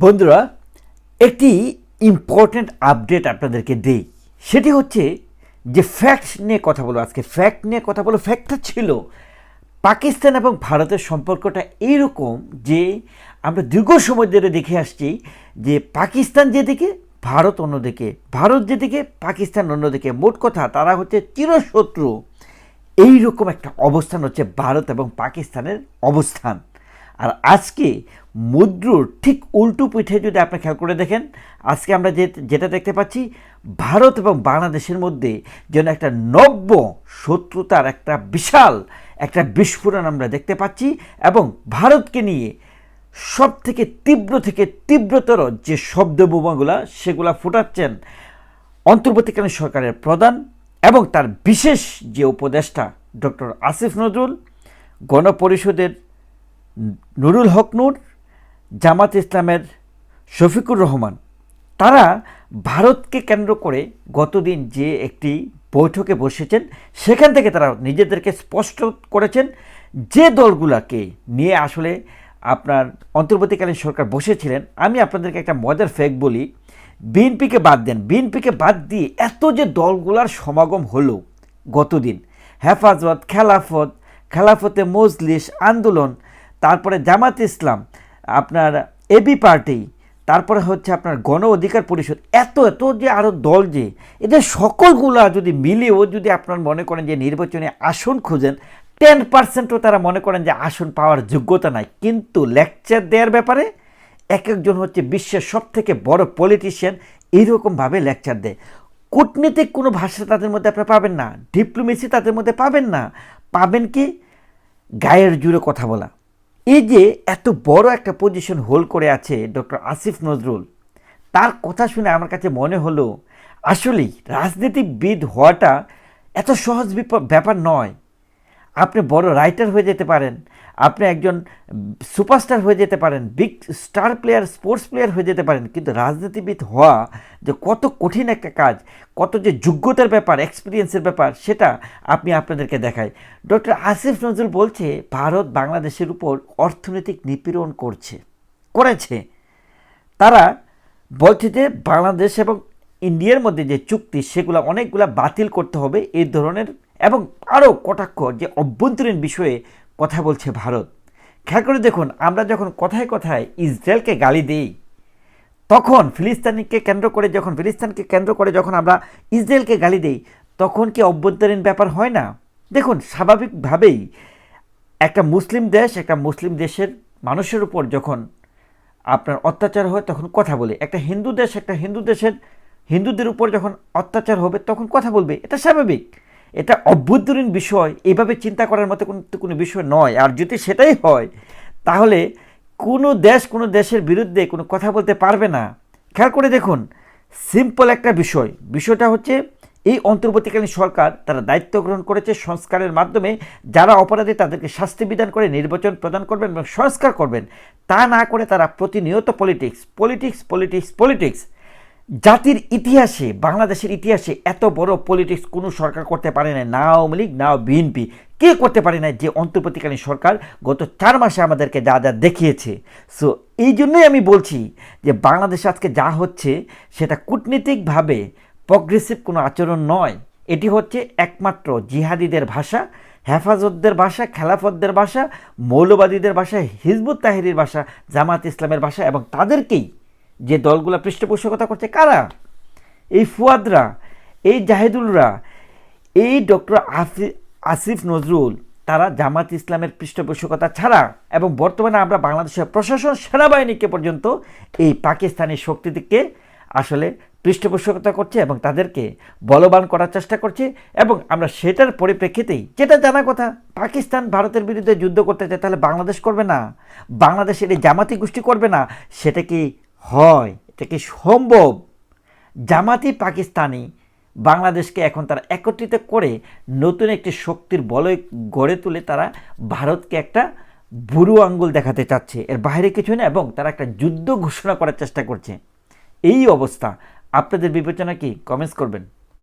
বন্ধুরা, একটি important update আপনাদেরকে দেই। সেটি হচ্ছে যে ফ্যাক্ট নিয়ে কথা বলো আজকে ফ্যাক্ট নিয়ে কথা বলো ফ্যাক্টটা ছিল, পাকিস্তান এবং ভারতের সম্পর্কটা এইরকম যে আমরা দীর্ঘ সময় ধরে দেখে আসছি যে পাকিস্তান যেদিকে, ভারত অন্যদিকে। ভারত যেদিকে, পাকিস্তান অন্যদিকে। মোট কথা, তারা হচ্ছে চিরশত্রু। এইরকম একটা অবস্থান হচ্ছে ভারত এবং পাকিস্তানের অবস্থান। আর আজকে মুদ্রুর ঠিক উল্টো পিঠে যদি আপনি খেয়াল করে দেখেন, আজকে আমরা যে যেটা দেখতে পাচ্ছি, ভারত এবং বাংলাদেশের মধ্যে যেন একটা নব্য শত্রুতার একটা বিশাল, একটা বিস্ফোরণ আমরা দেখতে পাচ্ছি এবং ভারতকে নিয়ে সব থেকে তীব্র থেকে তীব্রতর যে শব্দ বোমাগুলা সেগুলা ফুটাচ্ছেন অন্তর্বর্তীকালীন সরকারের প্রধান এবং তার বিশেষ যে উপদেষ্টা ডক্টর আসিফ নজরুল, গণপরিষদের নুরুল হক নূর, জামাত ইসলামের শফিকুর রহমান, তারা ভারতকে কেন্দ্র করে গতদিন যে একটি বৈঠকে বসেছেন, সেখান থেকে তারা নিজেদেরকে স্পষ্ট করেছেন যে দলগুলোকে নিয়ে আসলে আপনার অন্তর্বর্তীকালীন সরকার বসেছিলেন। আমি আপনাদেরকে একটা মজার ফেক বলি, বিএনপিকে বাদ দেন। বিএনপিকে বাদ দিয়ে এত যে দলগুলার সমাগম হলো গতদিন, হেফাজত, খেলাফত, খেলাফতে মজলিস, আন্দোলন তারপরে জামাত ইসলাম, আপনার এবি পার্টি তারপরে হচ্ছে আপনার গণ অধিকার পরিষদ, এত এত যে আরও দল যে, এদের সকলগুলা যদি মিলেও যদি আপনার মনে করেন যে নির্বাচনে আসন খুঁজেন টেন পার্সেন্টও তারা মনে করেন যে আসন পাওয়ার যোগ্যতা নাই। কিন্তু লেকচার দেওয়ার ব্যাপারে এক একজন হচ্ছে বিশ্বের সব থেকে বড় পলিটিশিয়ান এইরকমভাবে লেকচার দেয়। কূটনীতিক কোনো ভাষা তাদের মধ্যে আপনি পাবেন না ডিপ্লোমেসি তাদের মধ্যে পাবেন না। পাবেন কি? গায়ের জুড়ে কথা বলা। এই যে এত বড় একটা পজিশন হোল্ড করে আছে ডক্টর আসিফ নজরুল, তার কথা শুনে আমার কাছে মনে হলো, আসলেই রাজনীতিবিদ হওয়াটা এত সহজ ব্যাপার নয়। আপনি বড় রাইটার হয়ে যেতে পারেন আপনি একজন সুপারস্টার হয়ে যেতে পারেন, big star player, sports player হয়ে যেতে পারেন, কিন্তু রাজনীতিবিদ হওয়া যে কত কঠিন একটা কাজ, কত যে যোগ্যতার ব্যাপার এক্সপিরিয়েন্সের ব্যাপার, সেটা আপনি আপনাদেরকে দেখাই। ডক্টর আসিফ নজরুল বলছে, ভারত বাংলাদেশের উপর অর্থনৈতিক নিপীড়ন করছে, করেছে। তারা বলছে যে বাংলাদেশ এবং ইন্ডিয়ার মধ্যে যে চুক্তি, সেগুলো অনেকগুলা বাতিল করতে হবে এই ধরনের এবং আরও কটাক্ষ যে অভ্যন্তরীণ বিষয়ে কথা বলছে ভারত। খেয়াল করে দেখুন, আমরা যখন কথায় কথায় ইসরায়েলকে গালি দিই, তখন ফিলিস্তানিকে কেন্দ্র করে যখন, ফিলিস্তানকে কেন্দ্র করে যখন আমরা ইসরায়েলকে গালি দিই, তখন কি অভ্যন্তরীণ ব্যাপার হয় না? দেখুন, স্বাভাবিকভাবেই একটা মুসলিম দেশ, একটা মুসলিম দেশের মানুষের উপর যখন আপনার অত্যাচার হয়, তখন কথা বলে। একটা হিন্দু দেশ, একটা হিন্দু দেশের হিন্দুদের উপর যখন অত্যাচার হবে, তখন কথা বলবে। এটা স্বাভাবিক। এটা অভ্যন্তরীণ বিষয়, এভাবে চিন্তা করার মতো কোনো কোনো বিষয় নয়। আর যদি সেটাই হয়, তাহলে কোনো দেশ কোনো দেশের বিরুদ্ধে কোনো কথা বলতে পারবে না। খেয়াল করে দেখুন সিম্পল একটা বিষয়। বিষয়টা হচ্ছে, এই অন্তর্বর্তীকালীন সরকার তারা দায়িত্ব গ্রহণ করেছে সংস্কারের মাধ্যমে। যারা অপরাধী, তাদেরকে শাস্তি বিধান করে, নির্বাচন প্রদান করবেন এবং সংস্কার করবেন। তা না করে তারা প্রতিনিয়ত পলিটিক্স পলিটিক্স পলিটিক্স পলিটিক্স জাতির ইতিহাসে, বাংলাদেশের ইতিহাসে এত বড় পলিটিক্স কোনো সরকার করতে পারে না না আওয়ামী লীগ, না বিএনপি। কে করতে পারে না যে অন্তর্বর্তীকালীন সরকার গত চার মাসে আমাদেরকে যা যা দেখিয়েছে? সো এই জন্যই আমি বলছি যে বাংলাদেশে আজকে যা হচ্ছে সেটা কূটনীতিকভাবে প্রগ্রেসিভ কোনো আচরণ নয়। এটি হচ্ছে একমাত্র জিহাদিদের ভাষা, হেফাজতদের ভাষা, খেলাফতদের ভাষা, মৌলবাদীদের ভাষা, হিজবুত তাহিরির ভাষা, জামাত ইসলামের ভাষা এবং তাদেরকেই যে দলগুলো পৃষ্ঠপোষকতা করছে কারা? এই ফুয়াদরা, এই জাহেদুলরা, এই ডক্টর আফি, আসিফ নজরুল, তারা জামাত ইসলামের পৃষ্ঠপোষকতা ছাড়া এবং বর্তমানে আমরা বাংলাদেশের প্রশাসন সেনাবাহিনীকে পর্যন্ত এই পাকিস্তানি শক্তিদিকে আসলে পৃষ্ঠপোষকতা করছে এবং তাদেরকে বলবান করার চেষ্টা করছে এবং আমরা সেটার পরিপ্রেক্ষিতেই, যেটা জানা কথা, পাকিস্তান ভারতের বিরুদ্ধে যুদ্ধ করতে চায় তাহলে বাংলাদেশ করবে না। বাংলাদেশের এই জামাতি গোষ্ঠী করবে না। সেটা কি হয়। এটা কি সম্ভব? জামাতি পাকিস্তানি বাংলাদেশকে এখন তারা একত্রিত করে নতুন একটি শক্তির বলয় গড়ে তুলে তারা ভারতকে একটা বুড়ো আঙ্গুল দেখাতে চাচ্ছে। এর বাইরে কিছু না, এবং তারা একটা যুদ্ধ ঘোষণা করার চেষ্টা করছে। এই অবস্থা। আপনাদের বিবেচনা কি? কমেন্টস করবেন।